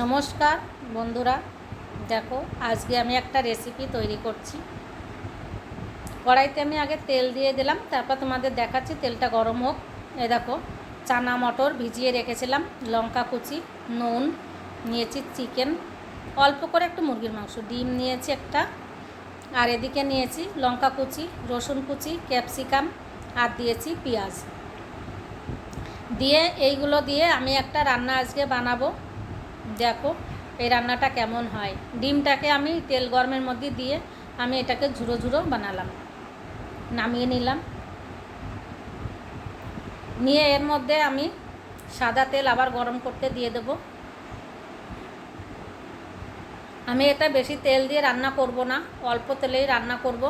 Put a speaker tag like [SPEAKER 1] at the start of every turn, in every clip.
[SPEAKER 1] নমস্কার, বন্ধুরা। দেখো, আজকে আমি একটা রেসিপি তৈরি করছি। কড়াইতে আমি আগে তেল দিয়ে দিলাম, তারপর তোমাদের দেখাচ্ছি, তেলটা গরম হোক। এ দেখো, চানা মটর ভিজিয়ে রেখেছিলাম, লঙ্কা কুচি, নুন, নিয়েছি চিকেন। অল্প করে একটু মুরগির মাংস, ডিম নিয়েছি একটা। আর এদিকে নিয়েছি লঙ্কা কুচি, রসুন কুচি, ক্যাপসিকাম, আর দিয়েছি পেঁয়াজ। দিয়ে এইগুলো দিয়ে আমি একটা রান্না আজকে বানাবো। দেখো, এই রান্নাটা কেমন হয়? ডিমটাকে আমি তেল গরমের মধ্যে দিয়ে আমি এটাকে ঝুড়ো ঝুড়ো বানালাম। নামিয়ে নিলাম। নিয়ে এর মধ্যে আমি সাদা তেল আবার গরম করতে দিয়ে দেব। আমি এটা বেশি তেল দিয়ে রান্না করব না, অল্প তেলেই রান্না করব।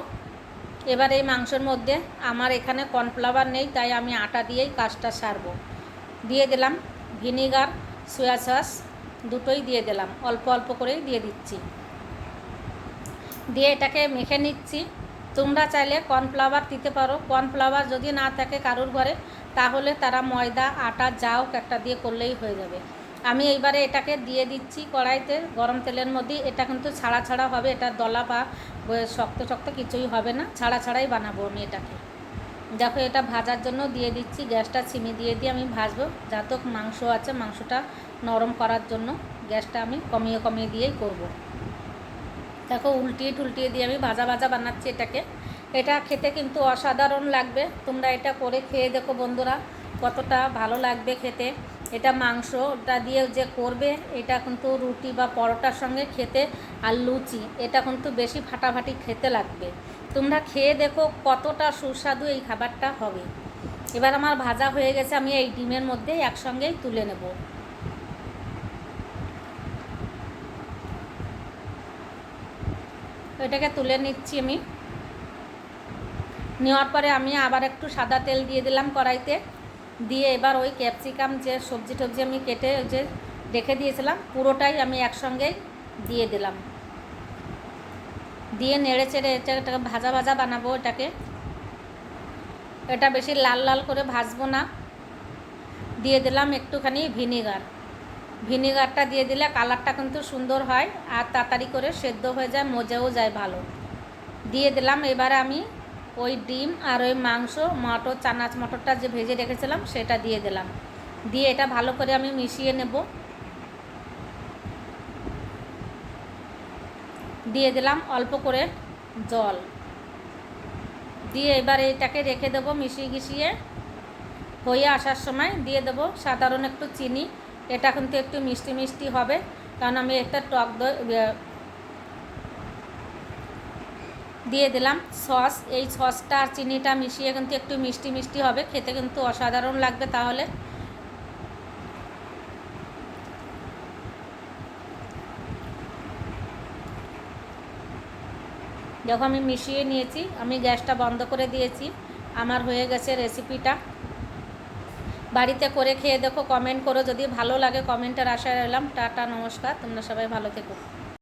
[SPEAKER 1] এবার এই মাংসের মধ্যে আমার এখানে কর্নফ্লাওয়ার নেই, তাই আমি আটা দিয়েই কাজটা সারবো। দিয়ে দিলাম ভিনিগার, সয়া সস দুটোই দিয়ে দিলাম। অল্প অল্প করেই দিয়ে দিচ্ছি। দিয়ে এটাকে মেখে নিচ্ছি। তোমরা চাইলে কর্নফ্লাওয়ার দিতে পারো। কর্নফ্লাওয়ার যদি না থাকে কারোর ঘরে, তাহলে তারা ময়দা, আটা যাও একটা দিয়ে করলেই হয়ে যাবে। আমি এইবারে এটাকে দিয়ে দিচ্ছি কড়াইতে গরম তেলের মধ্যে। এটা কিন্তু ছাড়া ছাড়া হবে। এটা দলা বা শক্ত শক্ত কিছুই হবে না। ছাড়া ছাড়াই বানাবো আমি এটাকে। দেখো, এটা ভাজার জন্য দিয়ে দিচ্ছি। গ্যাসটা ছিমি দিয়ে দিয়ে আমি ভাজবো। যাতক মাংস আছে, মাংসটা নরম করার জন্য গ্যাসটা আমি কমিয়ে কমিয়ে দিয়েই করব। দেখো, উল্টিয়ে টুলটিয়ে দিয়ে আমি ভাজা ভাজা বানাচ্ছি এটাকে। এটা খেতে কিন্তু অসাধারণ লাগবে। তোমরা এটা করে খেয়ে দেখো বন্ধুরা, কতটা ভালো লাগবে খেতে। এটা মাংসটা দিয়ে যে করবে, এটা কিন্তু রুটি বা পরোটার সঙ্গে খেতে আর লুচি, এটা কিন্তু বেশি ফাটাফাটি খেতে লাগবে। তোমরা খেয়ে দেখো কতটা সুস্বাদু এই খাবারটা হবে। এবার আমার ভাজা হয়ে গেছে, আমি এই ডিমের মধ্যে একসঙ্গেই তুলে নেব। এটাকে তুলে নিচ্ছি আমি। নেওয়ার পরে আমি আবার একটু সাদা তেল দিয়ে দিলাম কড়াইতে। দিয়ে এবার ওই ক্যাপসিকাম যে সবজি টবজি আমি কেটে যে রেখে দিয়েছিলাম, পুরোটাই আমি একসঙ্গেই দিয়ে দিলাম। দিয়ে নেড়ে চেড়ে এটাকে ভাজা ভাজা বানাবো এটাকে। এটা বেশি লাল লাল করে ভাজবো না। দিয়ে দিলাম একটুখানি ভিনিগার। ভিনিগারটা দিয়ে দিলে কালারটা কিন্তু সুন্দর হয় আর তাড়াতাড়ি করে সেদ্ধ হয়ে যায়, মজাও যায় ভালো। দিয়ে দিলাম, এবারে আমি ওই ডিম আর ওই মাংস, মটর, চানাচ মটরটা যে ভেজে রেখেছিলাম, সেটা দিয়ে দিলাম। দিয়ে এটা ভালো করে আমি মিশিয়ে নেব। দিয়ে দিলাম অল্প করে জল। দিয়ে এবার এটাকে রেখে দেবো মিশিয়ে গিশিয়ে হয়ে আসার সময় দিয়ে দেবো সাধারণ একটু চিনি। এটা কিন্তু একটু মিষ্টি মিষ্টি হবে, কারণ আমি একটা টক দই দিয়ে দিলাম সস। এই সসটা আর চিনিটা মিশিয়ে কিন্তু একটু মিষ্টি মিষ্টি হবে, খেতে কিন্তু অসাধারণ লাগবে তাহলে। যখন আমি মিশিয়ে নিয়েছি, আমি গ্যাসটা বন্ধ করে দিয়েছি, আমার হয়ে গেছে রেসিপিটা বাড়িতে করে খেয়ে দেখো কমেন্ট করো, যদি ভালো লাগে কমেন্টের আশায় রইলাম। টাটা, নমস্কার, তোমরা সবাই ভালো থেকো।